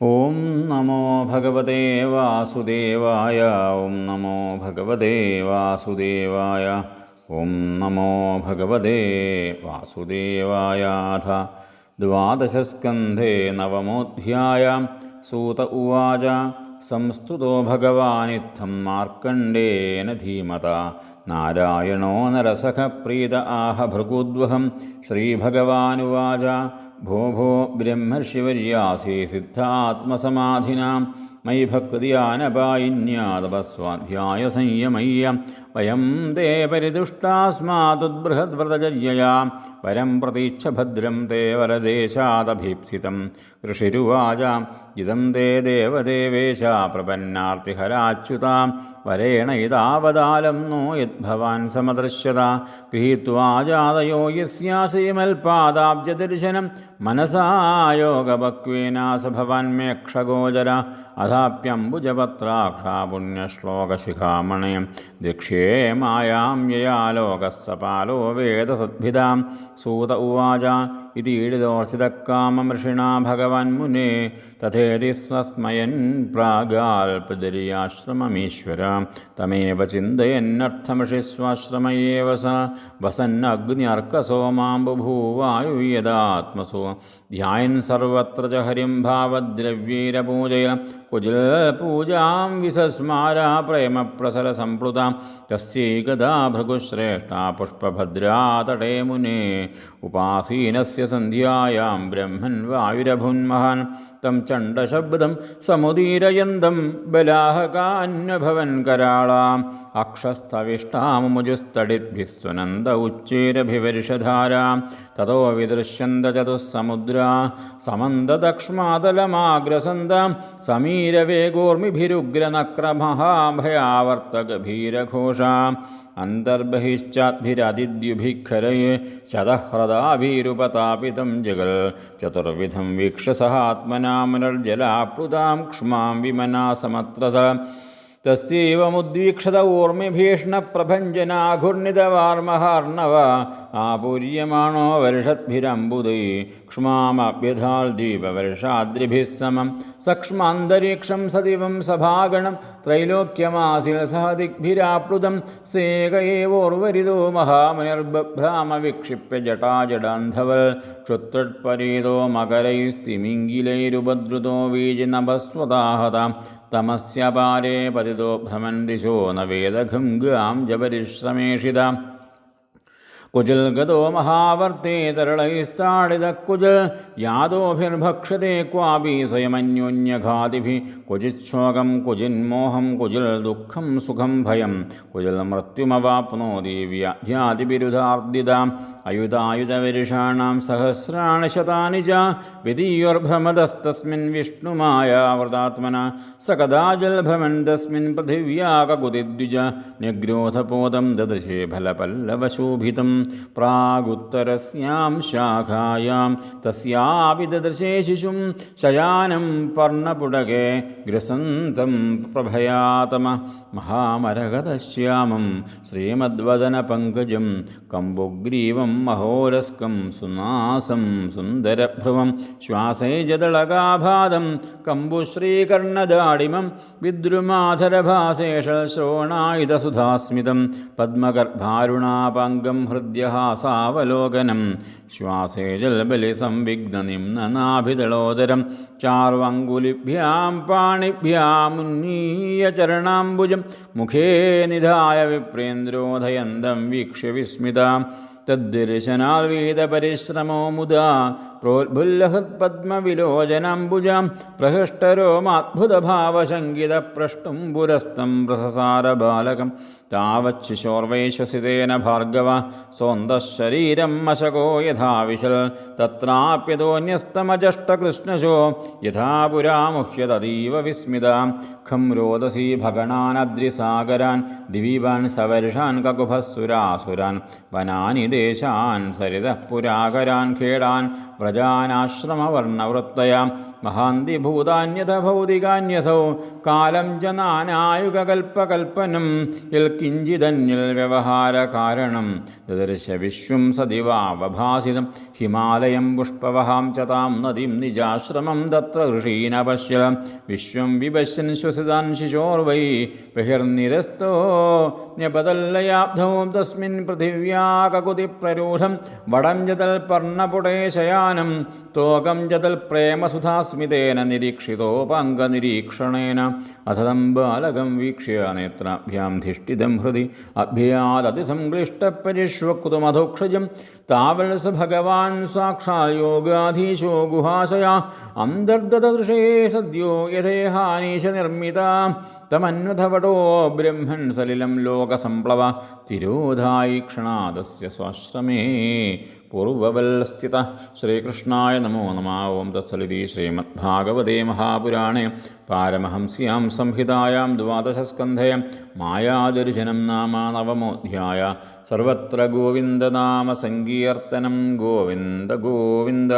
ॐ नमो भगवते वासुदेवाय ॐ नमो भगवते वासुदेवाय ॐ नमो भगवते वासुदेवायाथ द्वादशस्कन्धे नवमोध्याय सूत उवाच। സംസ്തുതോ ഭഗവാനിത്തം മാർക്കണ്ഡേന ധീമത. നാരായണോ നരസഖപ്രീത ആഹ ഭൃഗുദ്വഹം. ശ്രീഭഗവാനുവാച. ഭോ ഭോ ബ്രഹ്മർഷിവര്യാസി സിദ്ധാത്മസമാധിനാം. മയി ഭക്തിയാനപായിന്യാതപസ്വാധ്യായ സംയമയ്യ. വയം തേ പരിദുഷ്ടാസ്മാതുദ്ബൃഹദ്വ്രതജയ്യയാ പരം പ്രതീച്ഛ ഭദ്രം തേ വരദേശാദഭീപ്സിതം. ഋഷിരുവാച ഇതം തേ ദേവദേവേശ പ്രപന്നാർത്തിഹരാച്യുതാ. വരേണ ഇതാവതാലം നോ യദ്ഭവാൻ സമദൃശ്യത. ഗൃഹീത്വാ ജാതയോ യസ്യാസീമൽപാദാബ്ജദർശനം മനസാ യോഗപക്വേനാസ ഭവാൻ മേക്ഷഗോചര. अथाप्यम्बुजपत्राक्षा पुण्यश्लोकशिखामणे दीक्षे मायां यया लोकः पालो वेदसद्भिदां। सूत उवाच ഇതി ഈഡിതോർച്ചിതക്കാമമൃഷിണാ ഭഗവൻ മുനെ തഥേതി സ്വസ്മയൻ പ്രാഗാൽപദരിയാശ്രമമീശ്വര തമേവ ചിന്തയന്നർത്ഥമഷി സ്വാശ്രമയേവ സ വസന്നഗ്ന്യർക്കസോ മാം യഥാത്മസോ ധ്യായൻ സർവത്ര ച ഹരിം ഭാവദ്രവ്യൈരപൂജയ കുജിൽ പൂജാം വിസസ്മാര പ്രേമപ്രസര സംപ്ലുതാം തസ്യൈകദാ ഭൃഗുശ്രേഷ്ഠ പുഷ്പഭദ്രാതടേ മുനെ सन्ध्यायां ब्रह्मन् वायुरभून्महान् तं चण्डशब्दं समुदीरयन्दं बलाहकान्यभवन् बलाहकान्यभवन्कराळा अक्षस्थविष्टामुजुस्तडिर्भिस्वनन्द उच्चेरभिवर्षधारा ततो विदृश्यन्द चतुःसमुद्रा समन्ददक्ष्मातलमाग्रसन्द समीरवे गोर्मिभिरुग्रनक्रमहाभयावर्तकभीरघोषा शतह्रदाभिरुपतापितं जगल् चतुर्विधं वीक्ष सः आत्मना मनर्जलाप्लुधां क्ष्मां विमना समत्रस तस्यैवमुद्वीक्षत ऊर्मिभीष्णप्रभञ्जनाघुर्णितवार्महार्णव आपूर्यमाणो वर्षद्भिरम्बुदै क्ष्मामभ्यधाल्दीपवर्षाद्रिभिः समं। समम् सदिवं सभागणं। सभागणम् त्रैलोक्यमासिलसह दिग्भिराप्लुदम् सेक एवोर्वरिदो महामयर्बभ्रामविक्षिप्य जटाजडान्धवल्। जडान्धव मकरैस्तिमिङ्गिलैरुपद्रुतो वीजिनभस्वताहताम् വീജിനഭസ്വതാഹതാം തമസ്യപാരേ പതിതോ ഭ്രമൻ ദിശോ ന ജപരിശ്രമേഷിതാം കുജൽ ഗതോ മഹാവർത്തേ തരളൈസ്താടിത കുജൽ. യാദോഭിർഭക്ഷത്തെ ക്വാപി സ്വയമന്യോന്യഘാതിഭി. കുജിച്ഛോകം കുജിന്മോഹം കുജിൽ ദുഃഖം സുഖം ഭയം. കുജൽ മൃത്യുമവാപ്നോതി വ്യാധ്യാതിബിരുധാർദ്ദിതാം അയുധായുധവിരുഷാണാം സഹസ്രാണി ശതാനി ച. വിധീയോർഭ്രമതസ്തസ്മിൻ വിഷ്ണുമായാവൃതാത്മന സ കഥാജൽ ഭ്രമൺ തസ്മിൻ പൃഥിവ്യാകുതിദ്വിജ നിഗ്രോധപോദം ദദൃശേ ഫലപല്ലവശോഭിതം. പ്രാഗുത്തരസ്യാം ശാഖായാം. തസ്യാപി ദദൃശേ ശിശും ശയാനം പർണപുടകെ ഗ്രസന്തം പ്രഭയാതമ. മഹാമരഗതശ്യാമം ശ്രീമദ്വദനപങ്കജം കമ്പുഗ്രീവം മഹോരസ്കം സുനാസം സുന്ദരഭ്രുവം ശ്വാസൈജദളകാഭാതം കമ്പുശ്രീകർണജാഡിമം വിദ്രുമാധരഭാസേഷ ശ്രോണായുധസുധാസ്മിതം द्यहासावलोकनम् श्वासे जलबलिसंविघ्ननिम्ननाभिदलोदरं चार्वङ्गुलिभ्यां पाणिभ्यामुन्नीय चरणाम्बुजम् मुखे निधाय विप्रेन्द्रोधयन्तम् वीक्ष्य विस्मितां तद्दिर्शनाद्विदपरिश्रमो मुदा മുദാ പ്രോത്ഫുല്ലഹത്പദ്മവിലോചനാംബുജാം പ്രഹൃഷ്ടരോമാത്ഭുതഭാവശങ്കിതപ്രഷ്ടും പുരസ്തം പ്രസസാരബാലകം താവच्छിശോർവൈശ്വസിതേന ഭാർഗവ സ്വന്തശരീരം മശകോ യഥാവിശൽ. തത്രാപ്യതോന്യസ്തമജഷ്ടകൃഷ്ണശോ യഥാ പുരാ മുഹ്യതീവ വിസ്മിതാം. ഖം രോദസി ഭഗണാനദ്രിസാഗരാൻ ദിവീപാൻ സവർഷാൻ കകുഭസുരാസുരാൻ വനാനി ദേശാൻ സരിതഃ പുരാകരാൻ ഖേടാൻ വ്രജാനാശ്രമവർണവൃത്തയാം മഹാന്തി ഭൂതാന്യത ഭൗതികാന്യസൗ. കാലം ച നാനായുഗകൽപ്പകൽപ്പനം യൽ കിഞ്ചിതന്യൽ വ്യവഹാര കാരണം ദദർശ വിശ്വം സദിവാവഭാസിതം ഹിമാലയം പുഷ്പവഹാം ച താം നദീം നിജാശ്രമം തത്ര ഋഷീന പശ്യ വിശ്വം വിപശ്യൻ ശ്വസിതാൻ ശിശോർവൈ. ബഹിർനിരസ്തോ ന്യപതല്ലയാബ്ധോ തസ്മിൻ പൃഥിവ്യാകകുതി പ്രരൂഢം വടം ജതൽ പർണപുടേ ശയാനം തോകം ജതൽ പ്രേമസുധാസ്മിതേന നിരീക്ഷിതോപാംഗനിരീക്ഷണേന അഥതം ബാലകം വീക്ഷ്യ നേത്രാഭ്യാം ധിഷ്ഠിതം ഹൃദി അഭ്യാദതിസംക്ലിഷ്ടപരിഷ്വക്തുമധോക്ഷജം താവൽ സ ഭഗവാൻ സാക്ഷാൽ യോഗാധീശോ ഗുഹാശയാ അന്തർദതദൃശേ സദ്യോ യഥേഹാനീശ നിർമ്മിത തമന്വധവടോ ബ്രഹ്മൻ സലിലം ലോകസംപ്ലവ തിരോധായി ക്ഷണാദസ്യ സ്വാശ്രമേ ശ്രീകൃഷ്ണായ നമോ നമ. ഓം തത്സലിതി ശ്രീമദ്ഭാഗവതേ മഹാപുരാണേ. പാരമഹംസ്യാം സംഹിതായാം ദ്വാദശസ്കന്ധേ. മായാദർശനം നാമ നവമോധ്യായ. സർവത്ര ഗോവിന്ദനാമ സങ്കീർത്തനം ഗോവിന്ദ ഗോവിന്ദ.